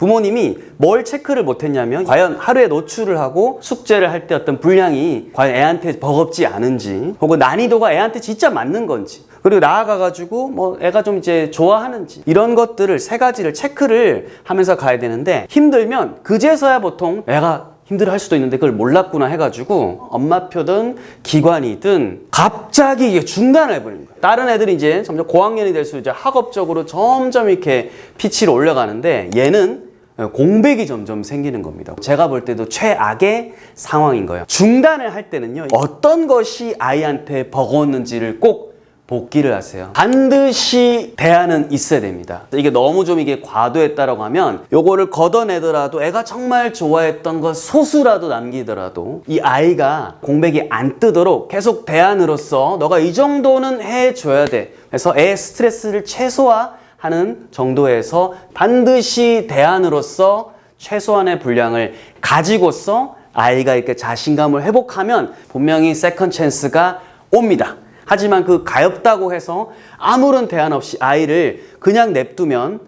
부모님이 뭘 체크를 못했냐면 과연 하루에 노출을 하고 숙제를 할 때 어떤 분량이 과연 애한테 버겁지 않은지 혹은 난이도가 애한테 진짜 맞는 건지 그리고 나아가가지고 뭐 애가 좀 이제 좋아하는지 이런 것들을 세 가지를 체크를 하면서 가야 되는데 힘들면 그제서야 보통 애가 힘들어 할 수도 있는데 그걸 몰랐구나 해가지고 엄마표든 기관이든 갑자기 이게 중단을 해버리는 거예요. 다른 애들이 이제 점점 고학년이 될수록 이제 학업적으로 점점 이렇게 피치를 올라가는데 얘는 공백이 점점 생기는 겁니다. 제가 볼 때도 최악의 상황인 거예요. 중단을 할 때는요, 어떤 것이 아이한테 버거웠는지를 꼭 복귀를 하세요. 반드시 대안은 있어야 됩니다. 이게 너무 좀 이게 과도했다라고 하면 요거를 걷어내더라도 애가 정말 좋아했던 것 소수라도 남기더라도 이 아이가 공백이 안 뜨도록 계속 대안으로서 너가 이 정도는 해줘야 돼. 그래서 애 스트레스를 최소화 하는 정도에서 반드시 대안으로서 최소한의 분량을 가지고서 아이가 이렇게 자신감을 회복하면 분명히 세컨 찬스가 옵니다. 하지만 그 가엽다고 해서 아무런 대안 없이 아이를 그냥 냅두면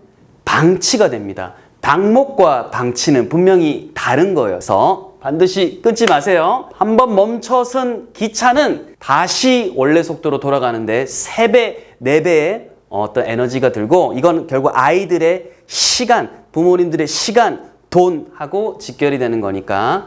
방치가 됩니다. 방목과 방치는 분명히 다른 거여서 반드시 끊지 마세요. 한번 멈춰선 기차는 다시 원래 속도로 돌아가는데 3배, 4배의 어떤 에너지가 들고 이건 결국 아이들의 시간, 부모님들의 시간, 돈하고 직결이 되는 거니까